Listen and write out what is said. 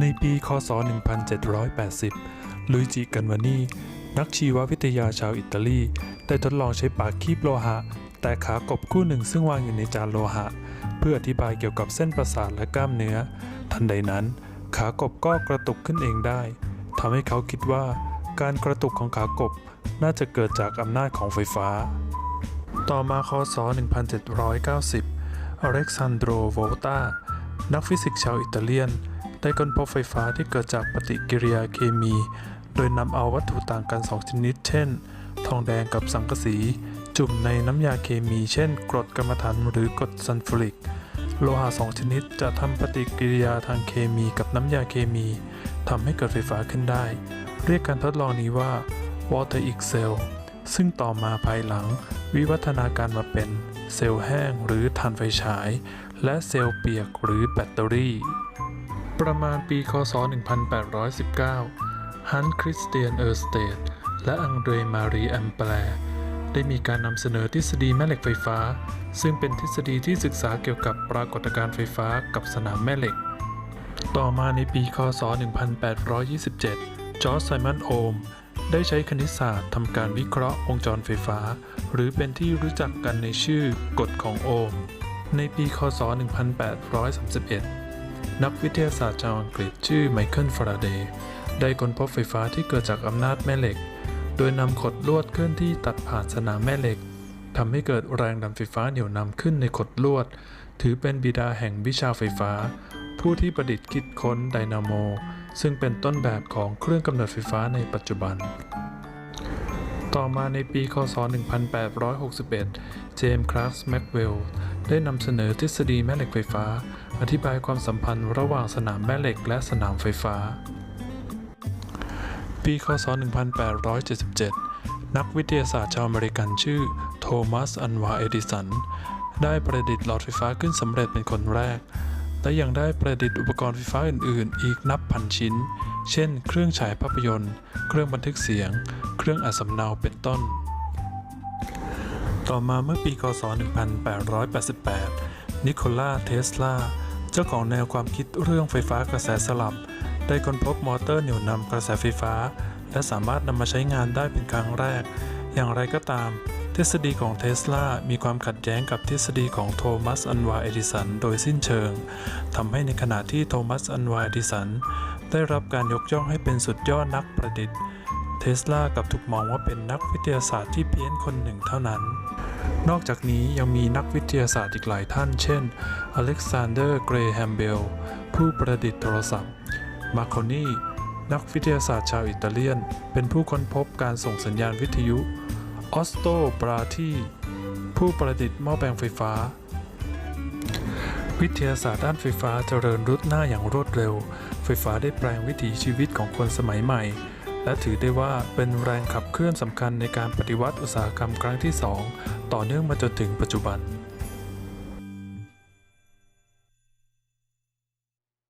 ในปีคศ 1780 ลุยจิกันวานีนักชีววิทยาชาวอิตาลี ได้ทดลองใช้ปากคีบโลหะ แต่ขากบคู่หนึ่งซึ่งวางอยู่ในจานโลหะ เพื่ออธิบายเกี่ยวกับเส้นประสาทและกล้ามเนื้อ ทันใดนั้น ขากบก็กระตุกขึ้นเองได้ทำให้เขาคิดว่า การกระตุกของขากบน่าจะเกิดจากอำนาจของไฟฟ้า ต่อมาคศ 1790 อเล็กซานโดรโวลตา นักฟิสิกส์ชาวอิตาเลียน ได้ค้นพบไฟฟ้าที่เกิดจากปฏิกิริยาเคมี โดยนำเอาวัตถุต่างกันสองชนิด เช่น ทองแดงกับสังกะสี จุ่มในน้ำยาเคมี เช่น กรดกรรมฐานหรือกรดซัลฟูริก โลหะสองชนิดจะทำปฏิกิริยาทางเคมีกับน้ำยาเคมีทำให้เกิดไฟฟ้าขึ้นได้ เรียกการทดลองนี้ว่า Voltaic Cell ซึ่งต่อมาภายหลัง วิวัฒนาการมาเป็นเซลล์แห้งหรือถ่านไฟฉาย และเซลล์เปียกหรือแบตเตอรี่ ประมาณปีคศ 1819 ฮันส์คริสเตียนเออร์สเตดและอังเดรมารีแอมแปร์ได้มีการนำเสนอทฤษฎีแม่เหล็กไฟฟ้า ซึ่งเป็นทฤษฎีที่ศึกษาเกี่ยวกับปรากฏการณ์ไฟฟ้ากับสนามแม่เหล็ก ต่อมาในปีคศ 1827 จอร์จไซมอนโอห์มได้ใช้คณิตศาสตร์ทำการวิเคราะห์วงจรไฟฟ้า หรือเป็นที่รู้จักกันในชื่อกฎของโอห์มในปีคศ 1831 นักวิทยาศาสตร์ชาวอังกฤษชื่อไมเคิลฟาราเดย์ได้ค้นพบไฟฟ้าที่เกิดจากอำนาจแม่เหล็ก โดยนำขดลวดเคลื่อนที่ตัดผ่านสนามแม่เหล็กทำให้เกิดแรงดันไฟฟ้าเหนี่ยวนำขึ้นในขดลวด ถือเป็นบิดาแห่งวิชาไฟฟ้า ผู้ที่ประดิษฐ์คิดค้นไดนาโม ซึ่งเป็นต้นแบบของเครื่องกำเนิดไฟฟ้าในปัจจุบัน ต่อมาในปี คศ 1861 เจมส์ คลาร์กแม็กเวลล์ได้นำเสนอทฤษฎีแม่เหล็กไฟฟ้า อธิบายความสัมพันธ์ระหว่างสนามแม่เหล็กและสนามไฟฟ้า ปี คศ 1877 นักวิทยาศาสตร์ชาวอเมริกันชื่อ โทมัส อันวา เอดิสัน ได้ประดิษฐ์หลอดไฟฟ้าขึ้นสำเร็จเป็นคนแรก และยังได้ประดิษฐ์อุปกรณ์ไฟฟ้าอื่น ๆ อีกนับพันชิ้น เช่น เครื่องฉายภาพยนตร์ เครื่องบันทึกเสียง เครื่องอัดสำเนา เป็นต้น ต่อมาเมื่อปี คศ 1888นิโคลา เทสลา เจ้าของแนวความคิดเรื่องไฟฟ้ากระแสสลับ ได้ค้นพบมอเตอร์เหนี่ยวนำกระแสไฟฟ้า และสามารถนำมาใช้งานได้เป็นครั้งแรก อย่างไรก็ตาม ทฤษฎีของเทสลามีความขัดแย้งกับทฤษฎีของโทมัสอันวาเอดิสันโดยสิ้นเชิงทำให้ในขณะที่โทมัสอันวาเอดิสันได้รับการยกย่องให้เป็นสุดยอดนักประดิษฐ์ เทสลากับถูกมองว่าเป็นนักวิทยาศาสตร์ที่เพี้ยนคนหนึ่งเท่านั้น นอกจากนี้ยังมีนักวิทยาศาสตร์อีกหลายท่าน เช่น อเล็กซานเดอร์ เกรแฮมเบล ผู้ประดิษฐ์โทรศัพท์ มาโคนีนักวิทยาศาสตร์ชาวอิตาเลียน เป็นผู้ค้นพบการส่งสัญญาณวิทยุ ออสโตบราทีผู้ประดิษฐ์หม้อแปลงไฟฟ้า วิทยาศาสตร์ด้านไฟฟ้าเจริญรุดหน้าอย่างรวดเร็ว ไฟฟ้าได้แปลงวิถีชีวิตของคนสมัยใหม่ และถือได้ว่าเป็นแรงขับเคลื่อนสำคัญในการปฏิวัติอุตสาหกรรมครั้งที่ 2 ต่อเนื่องมาจนถึงปัจจุบัน